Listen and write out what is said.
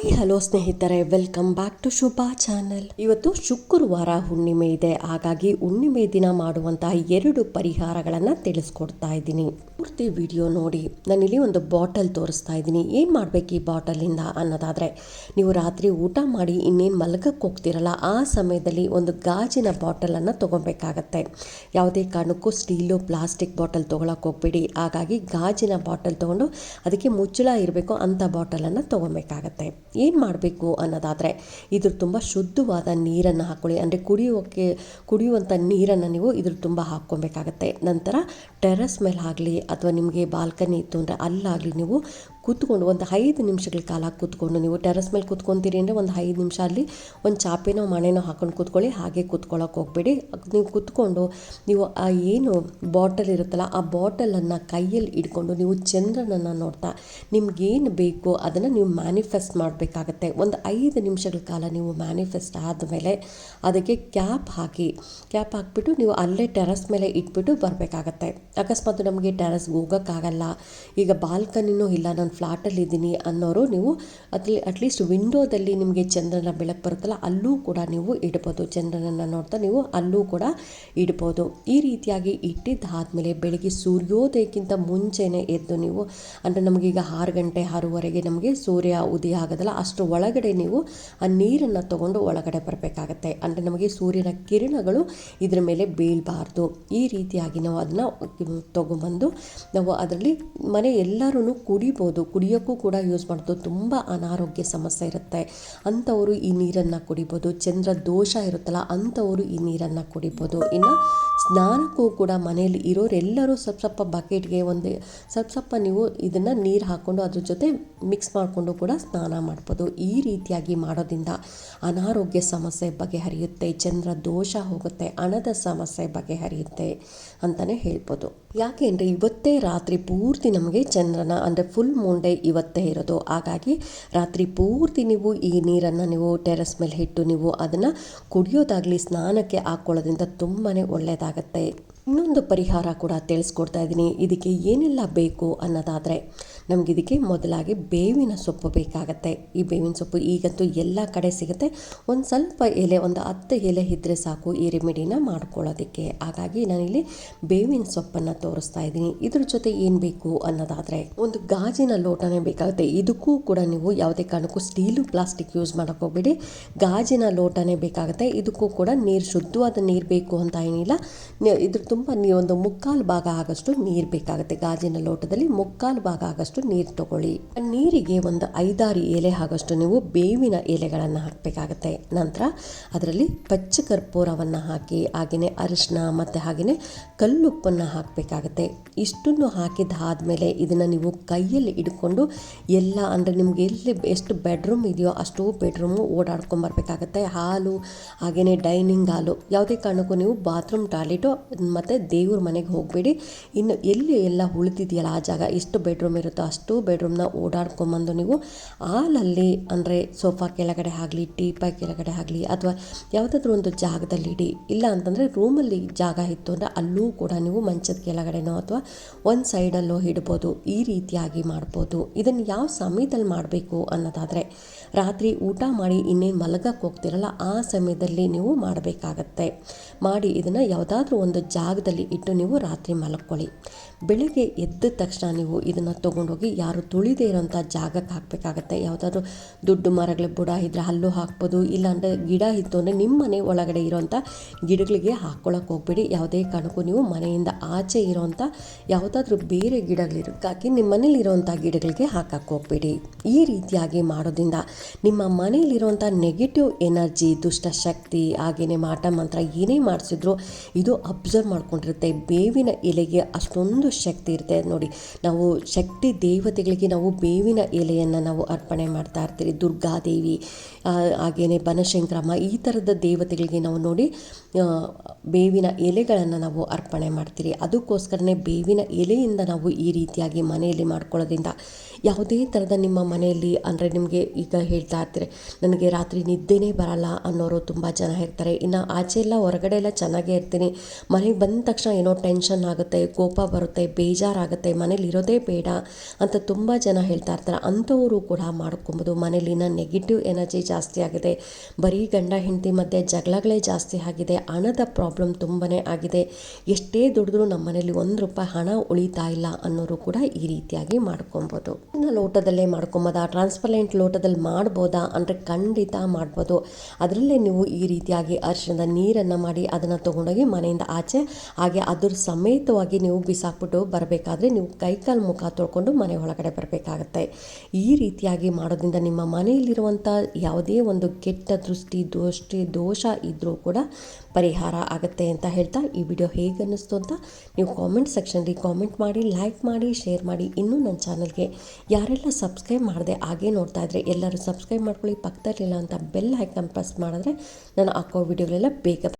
Hi, hello ಸ್ನೇಹಿತರೆ, welcome back to Shubha channel. ಇವತ್ತು ಶುಕ್ರವಾರ ಹುಣ್ಣಿಮೆ ಇದೆ. ಹಾಗಾಗಿ ಹುಣ್ಣಿಮೆ ದಿನ ಮಾಡುವಂತಹ ಎರಡು ಪರಿಹಾರಗಳನ್ನು ತಿಳಿಸ್ಕೊಡ್ತಾ ಇದ್ದೀನಿ. ಪೂರ್ತಿ ವಿಡಿಯೋ ನೋಡಿ. ನಾನಿಲ್ಲಿ ಒಂದು ಬಾಟಲ್ ತೋರಿಸ್ತಾ ಇದ್ದೀನಿ. ಏನು ಮಾಡಬೇಕು ಈ ಬಾಟಲಿಂದ ಅನ್ನೋದಾದರೆ, ನೀವು ರಾತ್ರಿ ಊಟ ಮಾಡಿ ಇನ್ನೇನು ಮಲಗಕ್ಕೆ ಹೋಗ್ತಿರಲ್ಲ, ಆ ಸಮಯದಲ್ಲಿ ಒಂದು ಗಾಜಿನ ಬಾಟಲನ್ನು ತೊಗೊಬೇಕಾಗತ್ತೆ ಯಾವುದೇ ಕಾರಣಕ್ಕೂ ಸ್ಟೀಲು, ಪ್ಲಾಸ್ಟಿಕ್ ಬಾಟಲ್ ತೊಗೊಳಕ್ಕೆ ಹೋಗ್ಬೇಡಿ. ಹಾಗಾಗಿ ಗಾಜಿನ ಬಾಟಲ್ ತೊಗೊಂಡು ಅದಕ್ಕೆ ಮುಚ್ಚಳ ಇರಬೇಕು ಅಂಥ ಬಾಟಲನ್ನು ತೊಗೊಬೇಕಾಗತ್ತೆ ಏನು ಮಾಡಬೇಕು ಅನ್ನೋದಾದರೆ, ಇದ್ರ ತುಂಬ ಶುದ್ಧವಾದ ನೀರನ್ನು ಹಾಕ್ಕೊಳ್ಳಿ ಅಂದರೆ ಕುಡಿಯೋಕ್ಕೆ ಕುಡಿಯುವಂಥ ನೀರನ್ನು ನೀವು ಇದ್ರ ತುಂಬ ಹಾಕ್ಕೊಬೇಕಾಗತ್ತೆ ನಂತರ ಟೆರಸ್ ಮೇಲೆ ಆಗಲಿ ಅಥವಾ ನಿಮಗೆ ಬಾಲ್ಕನಿ ಇತ್ತು ಅಂದರೆ ಅಲ್ಲಾಗಲಿ ನೀವು ಕೂತ್ಕೊಂಡು ಒಂದು ಐದು ನಿಮಿಷಗಳ ಕಾಲ ಕೂತ್ಕೊಂಡು ನೀವು ಟೆರಸ್ ಮೇಲೆ ಕೂತ್ಕೊತೀರಿ ಅಂದರೆ ಒಂದು ಐದು ನಿಮಿಷ ಅಲ್ಲಿ ಒಂದು ಚಾಪೆನೋ ಮಣೆನೋ ಹಾಕೊಂಡು ಕೂತ್ಕೊಳ್ಳಿ, ಹಾಗೆ ಕೂತ್ಕೊಳ್ಳೋಕೆ ಹೋಗಬೇಡಿ. ನೀವು ಕೂತ್ಕೊಂಡು ನೀವು ಆ ಏನು ಬಾಟಲ್ ಇರುತ್ತಲ್ಲ ಆ ಬಾಟಲನ್ನು ಕೈಯಲ್ಲಿ ಇಟ್ಕೊಂಡು ನೀವು ಚಂದ್ರನನ್ನು ನೋಡ್ತಾ ನಿಮ್ಗೇನು ಬೇಕೋ ಅದನ್ನು ನೀವು ಮ್ಯಾನಿಫೆಸ್ಟ್ ಮಾಡಬೇಕಾಗತ್ತೆ. ಒಂದು ಐದು ನಿಮಿಷಗಳ ಕಾಲ ನೀವು ಮ್ಯಾನಿಫೆಸ್ಟ್ ಆದಮೇಲೆ ಅದಕ್ಕೆ ಕ್ಯಾಪ್ ಹಾಕಿ ಕ್ಯಾಪ್ ಹಾಕಿಬಿಟ್ಟು ನೀವು ಅಲ್ಲೇ ಟೆರಸ್ ಮೇಲೆ ಇಟ್ಬಿಟ್ಟು ಬರಬೇಕಾಗತ್ತೆ. ಅಕಸ್ಮಾತ್ ನಮಗೆ ಟೆರಸ್ಗೆ ಹೋಗೋಕ್ಕಾಗಲ್ಲ. ಈಗ ಬಾಲ್ಕನಿನೂ ಇಲ್ಲ, ನಾನು ಫ್ಲಾಟಲ್ಲಿ ಇದ್ದೀನಿ ಅನ್ನೋರು ನೀವು ಅಟ್ಲಿ ಅಟ್ಲೀಸ್ಟ್ ವಿಂಡೋದಲ್ಲಿ ನಿಮಗೆ ಚಂದ್ರನ ಬೆಳಕು ಬರುತ್ತಲ್ಲ, ಅಲ್ಲೂ ಕೂಡ ನೀವು ಇಡ್ಬೋದು. ಚಂದ್ರನನ್ನು ನೋಡ್ತಾ ನೀವು ಅಲ್ಲೂ ಕೂಡ ಇಡ್ಬೋದು. ಈ ರೀತಿಯಾಗಿ ಇಟ್ಟಿದ್ದಾದಮೇಲೆ ಬೆಳಗ್ಗೆ ಸೂರ್ಯೋದಯಕ್ಕಿಂತ ಮುಂಚೆನೇ ಎದ್ದು ನೀವು, ಅಂದರೆ ನಮಗೀಗ ಆರು ಗಂಟೆ, ಆರೂವರೆಗೆ ನಮಗೆ ಸೂರ್ಯ ಉದಯ ಆಗೋದಲ್ಲ, ಅಷ್ಟು ಒಳಗಡೆ ನೀವು ಆ ನೀರನ್ನು ತಗೊಂಡು ಒಳಗಡೆ ಬರಬೇಕಾಗತ್ತೆ. ಅಂದರೆ ನಮಗೆ ಸೂರ್ಯನ ಕಿರಣಗಳು ಇದರ ಮೇಲೆ ಬೀಳಬಾರ್ದು. ಈ ರೀತಿಯಾಗಿ ನಾವು ಅದನ್ನು ತೊಗೊಂಬಂದು ನಾವು ಅದರಲ್ಲಿ ಮನೆ ಎಲ್ಲರೂ ಕುಡಿಬೋದು. ಕುಡಿಯೋಕ್ಕೂ ಕೂಡ ಯೂಸ್ ಮಾಡೋದು ತುಂಬ ಅನಾರೋಗ್ಯ ಸಮಸ್ಯೆ ಇರುತ್ತೆ. ಅಂಥವರು ಈ ನೀರನ್ನು ಕುಡಿಬೋದು. ಚಂದ್ರ ದೋಷ ಇರುತ್ತಲ್ಲ, ಅಂಥವರು ಈ ನೀರನ್ನು ಕುಡಿಬೋದು. ಇನ್ನು ಸ್ನಾನಕ್ಕೂ ಕೂಡ ಮನೆಯಲ್ಲಿ ಇರೋರೆಲ್ಲರೂ ಸ್ವಲ್ಪ ಸ್ವಲ್ಪ ಬಕೆಟ್ಗೆ ಒಂದು ಸ್ವಲ್ಪ ಸ್ವಲ್ಪ ನೀವು ಇದನ್ನು ನೀರು ಹಾಕ್ಕೊಂಡು ಅದ್ರ ಜೊತೆ ಮಿಕ್ಸ್ ಮಾಡಿಕೊಂಡು ಕೂಡ ಸ್ನಾನ ಮಾಡ್ಬೋದು. ಈ ರೀತಿಯಾಗಿ ಮಾಡೋದ್ರಿಂದ ಅನಾರೋಗ್ಯ ಸಮಸ್ಯೆ ಬಗೆಹರಿಯುತ್ತೆ, ಚಂದ್ರ ದೋಷ ಹೋಗುತ್ತೆ, ಹಣದ ಸಮಸ್ಯೆ ಬಗೆಹರಿಯುತ್ತೆ ಅಂತಲೇ ಹೇಳ್ಬೋದು. ಯಾಕೆ ಅಂದರೆ ಇವತ್ತೇ ರಾತ್ರಿ ಪೂರ್ತಿ ನಮಗೆ ಚಂದ್ರನ, ಅಂದರೆ ಫುಲ್ ಮೂನ್ ಡೇ ಇವತ್ತೇ ಇರೋದು. ಹಾಗಾಗಿ ರಾತ್ರಿ ಪೂರ್ತಿ ನೀವು ಈ ನೀರನ್ನು ನೀವು ಟೆರೆಸ್ ಮೇಲೆ ಇಟ್ಟು ನೀವು ಅದನ್ನು ಕುಡಿಯೋದಾಗಲಿ, ಸ್ನಾನಕ್ಕೆ ಹಾಕ್ಕೊಳ್ಳೋದ್ರಿಂದ ತುಂಬಾ ಒಳ್ಳೆಯದಾಗತ್ತೆ ಇನ್ನೊಂದು ಪರಿಹಾರ ಕೂಡ ತಿಳಿಸ್ಕೊಡ್ತಾ ಇದ್ದೀನಿ. ಇದಕ್ಕೆ ಏನೆಲ್ಲ ಬೇಕು ಅನ್ನೋದಾದರೆ, ನಮಗೆ ಇದಕ್ಕೆ ಮೊದಲಾಗಿ ಬೇವಿನ ಸೊಪ್ಪು ಬೇಕಾಗತ್ತೆ. ಈ ಬೇವಿನ ಸೊಪ್ಪು ಈಗಂತೂ ಎಲ್ಲ ಕಡೆ ಸಿಗುತ್ತೆ. ಒಂದು ಸ್ವಲ್ಪ ಎಲೆ, ಒಂದು ಹತ್ತು ಎಲೆ ಇದ್ದರೆ ಸಾಕು ಈ ರೆಮಿಡಿನ ಮಾಡ್ಕೊಳ್ಳೋದಕ್ಕೆ. ಹಾಗಾಗಿ ನಾನಿಲ್ಲಿ ಬೇವಿನ ಸೊಪ್ಪನ್ನು ತೋರಿಸ್ತಾ ಇದ್ದೀನಿ. ಇದ್ರ ಜೊತೆ ಏನು ಬೇಕು ಅನ್ನೋದಾದರೆ, ಒಂದು ಗಾಜಿನ ಲೋಟನೇ ಬೇಕಾಗುತ್ತೆ. ಇದಕ್ಕೂ ಕೂಡ ನೀವು ಯಾವುದೇ ಕಾರಣಕ್ಕೂ ಸ್ಟೀಲು ಪ್ಲಾಸ್ಟಿಕ್ ಯೂಸ್ ಮಾಡೋಕ್ಕೆ ಹೋಗ್ಬೇಡಿ. ಗಾಜಿನ ಲೋಟನೇ ಬೇಕಾಗುತ್ತೆ. ಇದಕ್ಕೂ ಕೂಡ ನೀರು ಶುದ್ಧವಾದ ನೀರು ಬೇಕು ಅಂತ ಏನಿಲ್ಲ. ಇದ್ರ ತುಂಬ ನೀವು ಒಂದು ಮುಕ್ಕಾಲು ಭಾಗ ಆಗಷ್ಟು ನೀರು ಬೇಕಾಗುತ್ತೆ. ಗಾಜಿನ ಲೋಟದಲ್ಲಿ ಮುಕ್ಕಾಲು ಭಾಗ ಆಗಷ್ಟು ನೀರು ತಗೊಳ್ಳಿ. ನೀರಿಗೆ ಒಂದು ಐದಾರು ಎಲೆ ಆಗಷ್ಟು ನೀವು ಬೇವಿನ ಎಲೆಗಳನ್ನು ಹಾಕಬೇಕಾಗತ್ತೆ. ನಂತರ ಅದರಲ್ಲಿ ಪಚ್ಚ ಕರ್ಪೂರವನ್ನು ಹಾಕಿ ಹಾಗೆಯೇ ಅರಿಶಿನ ಮತ್ತು ಹಾಗೆಯೇ ಕಲ್ಲುಪ್ಪನ್ನು ಹಾಕಬೇಕಾಗತ್ತೆ. ಇಷ್ಟನ್ನು ಹಾಕಿದ್ದಾದಮೇಲೆ ಇದನ್ನು ನೀವು ಕೈಯಲ್ಲಿ ಇಟ್ಕೊಂಡು ಎಲ್ಲ, ಅಂದರೆ ನಿಮ್ಗೆ ಎಲ್ಲಿ ಎಷ್ಟು ಬೆಡ್ರೂಮ್ ಇದೆಯೋ ಅಷ್ಟು ಬೆಡ್ರೂಮು ಓಡಾಡ್ಕೊಂಬರ್ಬೇಕಾಗತ್ತೆ ಹಾಲು ಹಾಗೆಯೇ ಡೈನಿಂಗ್ ಹಾಲು, ಯಾವುದೇ ಕಾರಣಕ್ಕೂ ನೀವು ಬಾತ್ರೂಮ್ ಟಾಯ್ಲೆಟು ಮತ್ತು ದೇವ್ರ ಮನೆಗೆ ಹೋಗಬೇಡಿ. ಇನ್ನು ಎಲ್ಲಿ ಎಲ್ಲ ಉಳಿದಿದೆಯಲ್ಲ ಆ ಜಾಗ, ಎಷ್ಟು ಬೆಡ್ರೂಮ್ ಇರುತ್ತೋ ಅಷ್ಟು ಬೆಡ್ರೂಮ್ನ ಓಡಾಡ್ಕೊಂಬಂದು ನೀವು ಹಾಲಲ್ಲಿ ಅಂದರೆ ಸೋಫಾ ಕೆಳಗಡೆ ಆಗಲಿ ಟೀಪಾಯ್ ಕೆಳಗಡೆ ಆಗಲಿ ಅಥವಾ ಯಾವುದಾದ್ರೂ ಒಂದು ಜಾಗದಲ್ಲಿ ಇಡಿ. ಇಲ್ಲ ಅಂತಂದರೆ ರೂಮಲ್ಲಿ ಜಾಗ ಇತ್ತು ಅಂದರೆ ಅಲ್ಲೂ ಕೂಡ ನೀವು ಮಂಚದ ಕೆಳಗಡೆನೋ ಅಥವಾ ಒಂದು ಸೈಡಲ್ಲೋ ಇಡ್ಬೋದು. ಈ ರೀತಿಯಾಗಿ ಮಾಡ್ಬೋದು. ಇದನ್ನು ಯಾವ ಸಮಯದಲ್ಲಿ ಮಾಡಬೇಕು ಅನ್ನೋದಾದರೆ ರಾತ್ರಿ ಊಟ ಮಾಡಿ ಇನ್ನೇನು ಮಲಗಕ್ಕೆ ಹೋಗ್ತಿರಲ್ಲ ಆ ಸಮಯದಲ್ಲಿ ನೀವು ಮಾಡಬೇಕಾಗತ್ತೆ. ಮಾಡಿ ಇದನ್ನು ಯಾವುದಾದ್ರೂ ಒಂದು ಜಾಗದಲ್ಲಿ ಇಟ್ಟು ನೀವು ರಾತ್ರಿ ಮಲಕ್ಕೊಳ್ಳಿ ಬೆಳಿಗ್ಗೆ ಎದ್ದ ತಕ್ಷಣ ನೀವು ಇದನ್ನು ತೊಗೊಂಡೋಗಿ ಯಾರು ತುಳಿದೇ ಇರೋಂಥ ಜಾಗಕ್ಕೆ ಹಾಕಬೇಕಾಗತ್ತೆ. ಯಾವುದಾದ್ರೂ ದುಡ್ಡು ಮರಗಳ ಬುಡ ಇದ್ದರೆ ಅಲ್ಲೂ ಹಾಕ್ಬೋದು, ಇಲ್ಲಾಂದರೆ ಗಿಡ ಇತ್ತು ಅಂದರೆ ನಿಮ್ಮ ಮನೆ ಒಳಗಡೆ ಇರೋಂಥ ಗಿಡಗಳಿಗೆ ಹಾಕ್ಕೊಳ್ಳೋಕೆ ಹೋಗ್ಬೇಡಿ. ಯಾವುದೇ ಕಾರಣಕ್ಕೂ ನೀವು ಮನೆಯಿಂದ ಆಚೆ ಇರೋಂಥ ಯಾವುದಾದ್ರೂ ಬೇರೆ ಗಿಡಗಳಿರೋಕ್ಕಾಗಿ ನಿಮ್ಮ ಮನೇಲಿರೋಂಥ ಗಿಡಗಳಿಗೆ ಹಾಕಕ್ಕೆ ಹೋಗ್ಬೇಡಿ. ಈ ರೀತಿಯಾಗಿ ಮಾಡೋದ್ರಿಂದ ನಿಮ್ಮ ಮನೆಯಲ್ಲಿರುವಂಥ ನೆಗೆಟಿವ್ ಎನರ್ಜಿ ದುಷ್ಟಶಕ್ತಿ ಹಾಗೆಯೇ ಮಾಟ, ಮಂತ್ರ ಏನೇ ಮಾಡಿಸಿದ್ರು ಇದು ಅಬ್ಸರ್ವ್ ಮಾಡ್ಕೊಂಡಿರುತ್ತೆ. ಬೇವಿನ ಎಲೆಗೆ ಅಷ್ಟೊಂದು ಶಕ್ತಿ ಇರುತ್ತೆ. ನೋಡಿ, ನಾವು ಶಕ್ತಿ ದೇವತೆಗಳಿಗೆ ನಾವು ಬೇವಿನ ಎಲೆಯನ್ನು ನಾವು ಅರ್ಪಣೆ ಮಾಡ್ತಾ ಇರ್ತೀವಿ. ದುರ್ಗಾದೇವಿ ಹಾಗೆಯೇ ಬನಶಂಕರಮ್ಮ, ಈ ಥರದ ದೇವತೆಗಳಿಗೆ ನಾವು ನೋಡಿ ಬೇವಿನ ಎಲೆಗಳನ್ನು ನಾವು ಅರ್ಪಣೆ ಮಾಡ್ತೀರಿ ಅದಕ್ಕೋಸ್ಕರನೇ ಬೇವಿನ ಎಲೆಯಿಂದ ನಾವು ಈ ರೀತಿಯಾಗಿ ಮನೆಯಲ್ಲಿ ಮಾಡ್ಕೊಳ್ಳೋದ್ರಿಂದ ಯಾವುದೇ ಥರದ ನಿಮ್ಮ ಮನೆಯಲ್ಲಿ, ಅಂದರೆ ನಿಮಗೆ ಈಗ ಹೇಳ್ತಾ ಇರ್ತೀರಿ, ನನಗೆ ರಾತ್ರಿ ನಿದ್ದೆನೇ ಬರಲ್ಲ ಅನ್ನೋರು ತುಂಬ ಜನ ಇರ್ತಾರೆ. ಇನ್ನು ಆಚೆ ಎಲ್ಲ ಹೊರಗಡೆ ಎಲ್ಲ ಚೆನ್ನಾಗೇ ಇರ್ತೀನಿ. ಮನೆಗೆ ಬಂದ ತಕ್ಷಣ ಏನೋ ಟೆನ್ಷನ್ ಆಗುತ್ತೆ, ಕೋಪ ಬರುತ್ತೆ, ಬೇಜಾರಾಗುತ್ತೆ, ಮನೇಲಿ ಇರೋದೇ ಬೇಡ ಅಂತ ತುಂಬ ಜನ ಹೇಳ್ತಾ ಇರ್ತಾರೆ. ಅಂಥವರು ಕೂಡ ಮಾಡ್ಕೊಬೋದು. ಮನೇಲಿನ ನೆಗೆಟಿವ್ ಎನರ್ಜಿ ಜಾಸ್ತಿ ಆಗಿದೆ. ಬರೀ ಗಂಡ, ಹೆಂಡತಿ ಮಧ್ಯೆ ಜಗಳಗಳೇ ಜಾಸ್ತಿ ಆಗಿದೆ. ಹಣದ ಪ್ರಾಬ್ಲಮ್ ತುಂಬಾ ಆಗಿದೆ. ಎಷ್ಟೇ ದುಡಿದ್ರೂ ನಮ್ಮ ಮನೇಲಿ ಒಂದು ರೂಪಾಯಿ ಹಣ ಉಳಿತಾ ಇಲ್ಲ ಅನ್ನೋರು ಕೂಡ ಈ ರೀತಿಯಾಗಿ ಮಾಡ್ಕೊಬೋದು. ಇನ್ನು ಲೋಟದಲ್ಲೇ ಮಾಡ್ಕೊಬೋದಾ? ಟ್ರಾನ್ಸ್ಪರೆಂಟ್ ಲೋಟದಲ್ಲಿ ಮಾಡ್ಬೋದಾ? ಅಂದರೆ ಖಂಡಿತ ಮಾಡ್ಬೋದು. ಅದರಲ್ಲೇ ನೀವು ಈ ರೀತಿಯಾಗಿ ಅರಿಶಿಣದ ನೀರನ್ನು ಮಾಡಿ ಅದನ್ನು ತೊಗೊಂಡೋಗಿ ಮನೆಯಿಂದ ಆಚೆ ಹಾಗೆ ಅದ್ರ ಸಮೇತವಾಗಿ ನೀವು ಬಿಸಾಕ್ಬಿಟ್ಟು ಬರಬೇಕಾದ್ರೆ ನೀವು ಕೈಕಾಲು ಮುಖ ತೊಳ್ಕೊಂಡು ಮನೆ ಒಳಗಡೆ ಬರಬೇಕಾಗತ್ತೆ. ಈ ರೀತಿಯಾಗಿ ಮಾಡೋದ್ರಿಂದ ನಿಮ್ಮ ಮನೆಯಲ್ಲಿರುವಂಥ ಯಾವುದೇ ಒಂದು ಕೆಟ್ಟ ದೃಷ್ಟಿ, ದೋಷ್ಟಿ, ದೋಷ ಇದ್ದರೂ ಕೂಡ ಪರಿಹಾರ ಆಗುತ್ತೆ ಅಂತ ಹೇಳ್ತಾ ಈ ವಿಡಿಯೋ ಹೇಗೆ ಅನ್ನಿಸ್ತು ಅಂತ ನೀವು ಕಾಮೆಂಟ್ ಸೆಕ್ಷನಲ್ಲಿ ಕಾಮೆಂಟ್ ಮಾಡಿ ಲೈಕ್ ಮಾಡಿ ಶೇರ್ ಮಾಡಿ. ಇನ್ನೂ ನನ್ನ ಚಾನಲ್ಗೆ ಯಾರೆಲ್ಲ ಸಬ್ಸ್ಕ್ರೈಬ್ ಮಾಡಿದೆ ಹಾಗೆ ನೋಡ್ತಾ ಇದ್ರೆ ಎಲ್ಲರೂ ಸಬ್ಸ್ಕ್ರೈಬ್ ಮಾಡ್ಕೊಳ್ಳಿ ಪಕ್ಕದಲ್ಲಿಲ್ಲ ಅಂತ ಬೆಲ್ ಐಕನ್ ಪ್ರೆಸ್ ಮಾಡಿದ್ರೆ ನಾನು ಹಾಕೋ ವಿಡಿಯೋಗಳೆಲ್ಲ ಬೇಗ